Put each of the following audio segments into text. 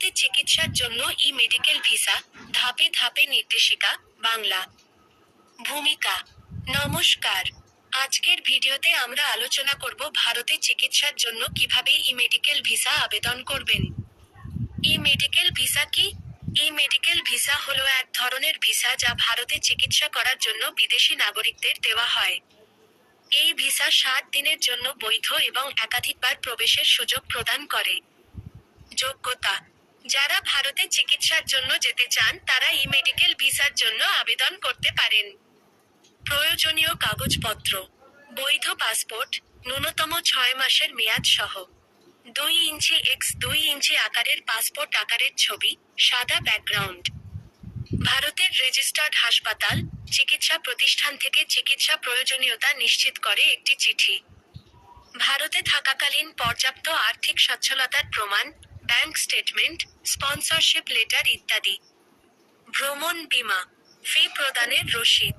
ভারতে চিকিৎসার জন্য ই মেডিকেল ভিসা, ধাপে ধাপে নির্দেশিকা, বাংলা। ভূমিকা, নমস্কার। আজকের ভিডিওতে আমরা আলোচনা করব ভারতে চিকিৎসার জন্য কীভাবে ই মেডিকেল ভিসা আবেদন করবেন। ই মেডিকেল ভিসা কি? ই মেডিকেল ভিসা হলো এক ধরনের ভিসা যা ভারতে চিকিৎসা করার জন্য বিদেশি নাগরিকদের দেওয়া হয়। এই ভিসা সাত দিনের জন্য বৈধ এবং একাধিকবার প্রবেশের সুযোগ প্রদান করে। যোগ্যতা যারা ভারতে চিকিৎসার জন্য যেতে চান, তারা ই মেডিকেল ভিসার জন্য আবেদন করতে পারেন। প্রয়োজনীয় কাগজপত্র, বৈধ পাসপোর্ট ন্যূনতম ছয় মাসের মেয়াদ সহ। দুই ইঞ্চি এক্স দুই ইঞ্চি আকারের পাসপোর্ট আকারের ছবি, সাদা ব্যাকগ্রাউন্ড ভারতের রেজিস্টার্ড হাসপাতাল, চিকিৎসা প্রতিষ্ঠান থেকে চিকিৎসা প্রয়োজনীয়তা নিশ্চিত করে একটি চিঠি। ভারতে থাকাকালীন পর্যাপ্ত আর্থিক সচ্ছলতার প্রমাণ ব্যাংক স্টেটমেন্ট স্পন্সরশিপ লেটার ইত্যাদি। ভ্রমণ বীমা ফি প্রদানের রসিদ।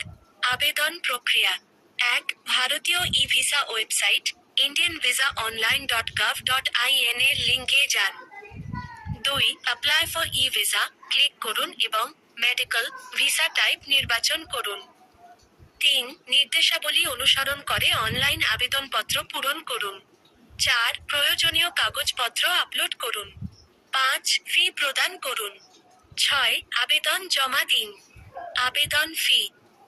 আবেদন প্রক্রিয়া। এক, ভারতীয় E visa website Indian visa online dot gov dot IN এর লিঙ্কে যান। দুই apply for E visa click করুন এবং মেডিকেল ভিসা টাইপ নির্বাচন করুন। তিন, নির্দেশাবলী অনুসরণ করে অনলাইন আবেদনপত্র পূরণ করুন। চার প্রয়োজনীয় কাগজপত্র আপলোড করুন। পাঁচ ফি প্রদান করুন। ছয় আবেদন জমা দিন। আবেদন ফি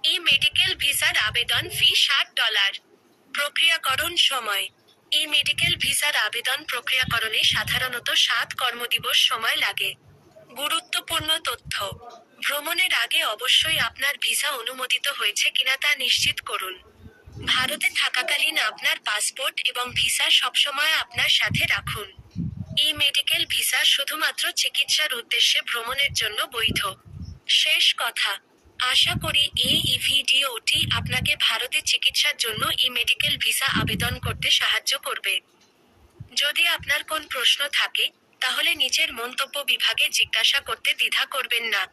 ই মেডিকেল ভিসার আবেদন ফি ষাট ডলার প্রক্রিয়াকরণ সময়। ই মেডিকেল ভিসার আবেদন প্রক্রিয়াকরণে সাধারণত সাত কর্মদিবস সময় লাগে। গুরুত্বপূর্ণ তথ্য। ভ্রমণের আগে অবশ্যই আপনার ভিসা অনুমোদিত হয়েছে কিনা তা নিশ্চিত করুন। ভারতে থাকাকালীন আপনার পাসপোর্ট এবং ভিসা সবসময় আপনার সাথে রাখুন। ই মেডিকেল ভিসা শুধুমাত্র চিকিৎসার উদ্দেশ্যে ভ্রমণের জন্য বৈধ। শেষ কথা, আশা করি এই ভিডিওটি আপনাকে ভারতে চিকিৎসার জন্য ই মেডিকেল ভিসা আবেদন করতে সাহায্য করবে। যদি আপনার কোন প্রশ্ন থাকে, তাহলে নিচের মন্তব্য বিভাগে জিজ্ঞাসা করতে দ্বিধা করবেন না।